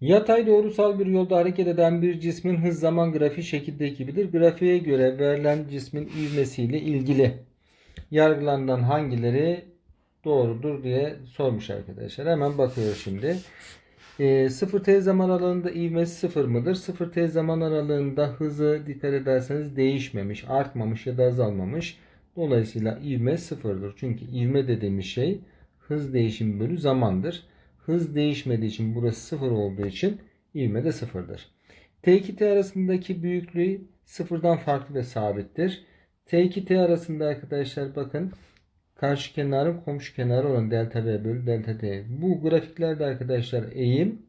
Yatay doğrusal bir yolda hareket eden bir cismin hız zaman grafiği şekildeki gibidir. Grafiğe göre verilen cismin ivmesiyle ilgili yargılanan hangileri doğrudur diye sormuş arkadaşlar. Hemen bakıyoruz şimdi. E, 0 t zaman aralığında ivmesi 0 mıdır? 0 t zaman aralığında hızı dikkat ederseniz değişmemiş, artmamış ya da azalmamış. Dolayısıyla ivme sıfırdır. Çünkü ivme dediğimiz şey hız değişimi bölü zamandır. Hız değişmediği için burası sıfır olduğu için ivme de sıfırdır. T2T arasındaki büyüklüğü sıfırdan farklı ve sabittir. T2T arasında arkadaşlar bakın karşı kenarın komşu kenarı olan delta V bölü delta T. Bu grafiklerde arkadaşlar eğim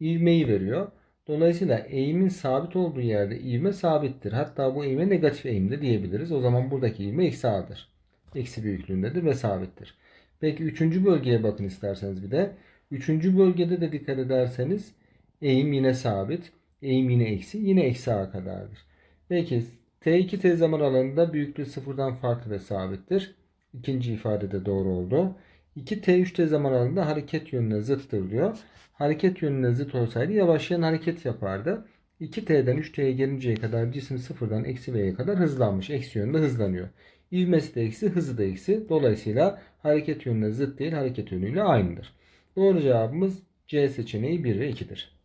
ivmeyi veriyor. Dolayısıyla eğimin sabit olduğu yerde ivme sabittir. Hatta bu eğime negatif eğimde diyebiliriz. O zaman buradaki ivme eksi A'dır. Eksi büyüklüğündedir ve sabittir. Peki üçüncü bölgeye bakın isterseniz bir de. Üçüncü bölgede de dikkat ederseniz eğim yine sabit. Eğim yine eksi. Yine eksi A kadardır. Peki T2 T zaman alanında büyüklüğü sıfırdan farklı ve sabittir. İkinci ifade de doğru oldu. 2 T3 T zaman alanında hareket yönüne zıttır diyor. Hareket yönüne zıt olsaydı yavaşlayan hareket yapardı. 2T'den 3T'ye gelinceye kadar cisim sıfırdan eksi V'ye kadar hızlanmış. Eksi yönde hızlanıyor. İvmesi de eksi, hızı da eksi. Dolayısıyla hareket yönüne zıt değil, hareket yönüyle aynıdır. Doğru cevabımız C seçeneği 1 ve 2'dir.